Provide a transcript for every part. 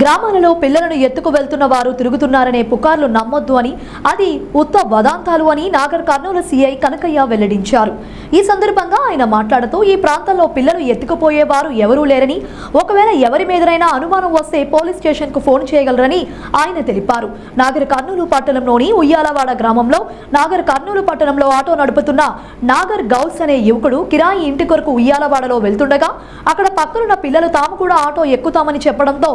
గ్రామాలలో పిల్లలను ఎత్తుకు వెళ్తున్న వారు తిరుగుతున్నారనే పుకార్లు నమ్మొద్దు అని అది ఉత్త వదాంతాలు అని నాగర్ కర్నూలు సీఐ కనకయ్య వెల్లడించారు. ఈ సందర్భంగా ఆయన మాట్లాడుతూ ఈ ప్రాంతంలో పిల్లలు ఎత్తుకుపోయేవారు ఎవరూ లేరని ఒకవేళ ఎవరి మీదనైనా అనుమానం వస్తే పోలీస్ స్టేషన్కు ఫోన్ చేయగలరని ఆయన తెలిపారు. నాగర్ కర్నూలు పట్టణంలోని ఉయ్యాలవాడ గ్రామంలో నాగర్ కర్నూలు పట్టణంలో ఆటో నడుపుతున్న నాగర్ గౌస్ అనే యువకుడు కిరాయి ఇంటి కొరకు ఉయ్యాలవాడలో వెళ్తుండగా అక్కడ పక్కనున్న పిల్లలు తాము కూడా ఆటో ఎక్కుతామని చెప్పడంతో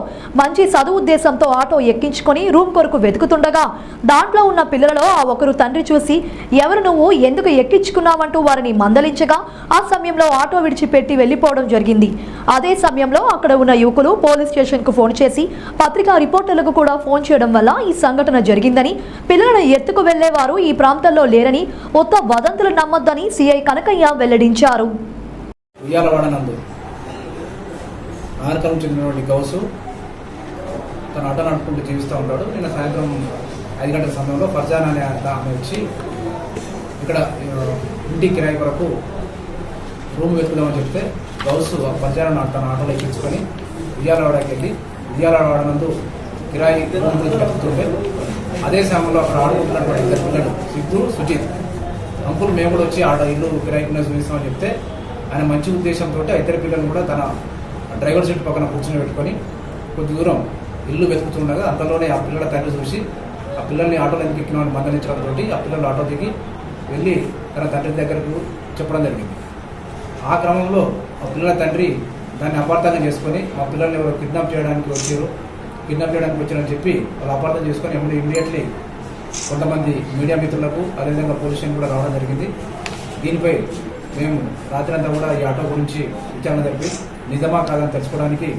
మంచి సదువుద్దేశంతో ఆటో ఎక్కించుకొని రూమ్ కొరకు వెతుకుతుండగా దాంట్లో ఉన్న పిల్లలలో ఆ ఒకరు తండ్రి చూసి ఎవరు నువ్వు? ఎందుకు ఎక్కించుకున్నావంటూ వారిని మందలించగా ఆ సమయంలో ఆటో విడిచిపెట్టి వెళ్ళిపోవడం జరిగింది. అదే సమయంలో అక్కడ ఉన్న యువకులు పోలీస్ స్టేషన్కు ఫోన్ చేసి పత్రికా రిపోర్టర్లకు కూడా ఫోన్ చేయడం వల్ల ఈ సంఘటన జరిగిందని పిల్లలను ఎత్తుకు వెళ్ళేవారు ఈ ప్రాంతంలో లేరని ఉత్త వదంతులు నమ్మొద్దని సీఐ కనకయ్య వెల్లడించారు. ఆనకరం చెందినటువంటి గౌసు తను ఆటో నడుపుకుంటూ జీవిస్తూ ఉంటాడు. నిన్న సాయంత్రం ఐదు గంటల సమయంలో ఫర్జాన్ అనే ఆమె వచ్చి ఇక్కడ ఇంటి కిరాయి కొరకు రూమ్ వెతుకుదామని చెప్తే గౌస్ ఆ ఫర్జాన్ తన ఆటోలో ఎక్కించుకొని ఉయ్యాలవాడకి వెళ్ళి ఉయ్యాలవాడ నందు కిరాయి రూమ్ వెతుకుతుంటే అదే సమయంలో అక్కడ ఆడుకుంటున్నటువంటి ఇద్దరు పిల్లలు సిద్ధు సుజిత్ అంకుల్ మేము కూడా వచ్చి ఆడ ఇల్లు కిరాయికి చూపిస్తామని చెప్తే ఆయన మంచి ఉద్దేశంతో ఇద్దరు పిల్లలు కూడా తన డ్రైవర్ సీట్ పక్కన కూర్చొని పెట్టుకొని కొద్ది దూరం ఇల్లు వెతుకుతుండగా అంతలోనే ఆ పిల్లల తండ్రి చూసి ఆ పిల్లల్ని ఆటోలో ఎందుకు ఎక్కినామని మందలించడంతో ఆ పిల్లలు ఆటో దిగి వెళ్ళి తన తండ్రి దగ్గరకు చెప్పడం జరిగింది. ఆ క్రమంలో ఆ పిల్లల తండ్రి దాన్ని అపార్థంగా చేసుకొని మా పిల్లల్ని ఎవరో కిడ్నాప్ చేయడానికి వచ్చారు కిడ్నాప్ చేయడానికి వచ్చారని చెప్పి వాళ్ళు అపార్థం చేసుకొని ఎప్పుడు ఇమీడియట్లీ కొంతమంది మీడియా మిత్రులకు అదేవిధంగా పోలీస్ స్టేషన్ కూడా రావడం జరిగింది. దీనిపై మేము రాత్రి అంతా కూడా ఈ ఆటో గురించి విచారణ జరిపి నిజమా కాదని తెలుసుకోవడానికి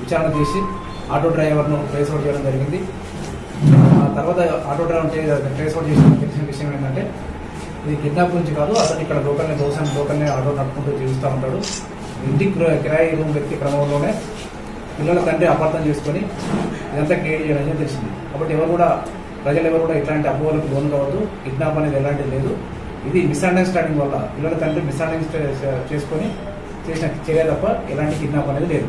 విచారణ చేసి ఆటో డ్రైవర్ను ట్రేస్ అవుట్ చేయడం జరిగింది. ఆ తర్వాత ఆటో డ్రైవర్ ట్రేస్ అవుట్ చేసిన తెలిసిన విషయం ఏంటంటే ఇది కిడ్నాప్ గురించి కాదు అతను ఇక్కడ లోకల్ని దోశ లోకల్ని ఆటో నడుపుకుంటూ జీవిస్తూ ఉంటాడు. ఇంటి కిరాయి రూమ్ వ్యక్తి క్రమంలోనే పిల్లల తండ్రి అపార్థం చేసుకొని ఇదంతా క్రియేట్ చేయడం తెలిసింది. కాబట్టి ఎవరు కూడా ప్రజలు ఎవరు కూడా ఇట్లాంటి అపోహలకు లోన్ కావద్దు కిడ్నాప్ అనేది ఎలాంటిది లేదు. ఇది మిస్అండర్స్టాండింగ్ వల్ల పిల్లల తండ్రి మిస్అండర్స్టాండింగ్ చేసుకొని చేసిన చర్య తప్ప ఎలాంటి కిడ్నాప్ అనేది లేదు.